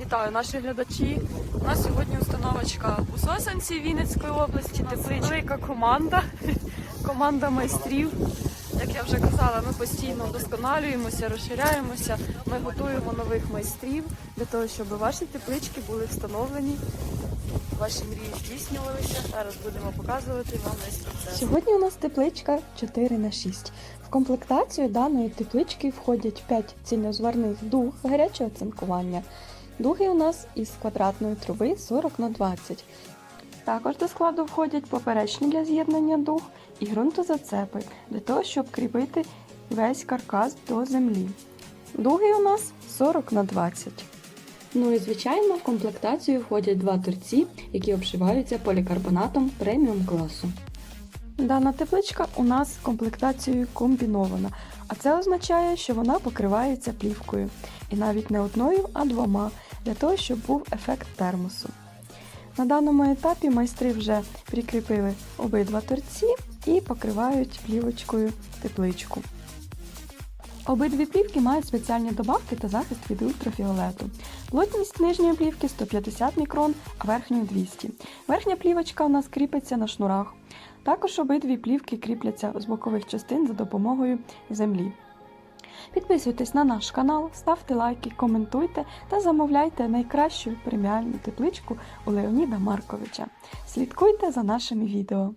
Вітаю наші глядачі. У нас сьогодні установочка у Сосанці Вінницької області. Тепличка. Велика команда, команда майстрів. Як я вже казала, ми постійно вдосконалюємося, розширяємося. Ми готуємо нових майстрів для того, щоб ваші теплички були встановлені, ваші мрії здійснювалися. Зараз будемо показувати вам весь процес. Сьогодні у нас тепличка 4 на 6 В комплектацію даної теплички входять 5 цільнозварних дуг гарячого цинкування. Дуги у нас із квадратної труби 40 на 20 Також до складу входять поперечні для з'єднання дуг і ґрунтозацепи для того, щоб кріпити весь каркас до землі. Дуги у нас 40 на 20 Ну і звичайно в комплектацію входять два торці, які обшиваються полікарбонатом преміум класу. Дана тепличка у нас з комплектацією комбінована, а це означає, що вона покривається плівкою. І навіть не одною, а двома, для того, щоб був ефект термосу. На даному етапі майстри вже прикріпили обидва торці і покривають плівочкою тепличку. Обидві плівки мають спеціальні добавки та захист від ультрафіолету. Плотність нижньої плівки 150 мікрон, а верхньої 200. Верхня плівочка у нас кріпиться на шнурах. Також обидві плівки кріпляться з бокових частин за допомогою землі. Підписуйтесь на наш канал, ставте лайки, коментуйте та замовляйте найкращу преміальну тепличку у Леоніда Марковича. Слідкуйте за нашими відео.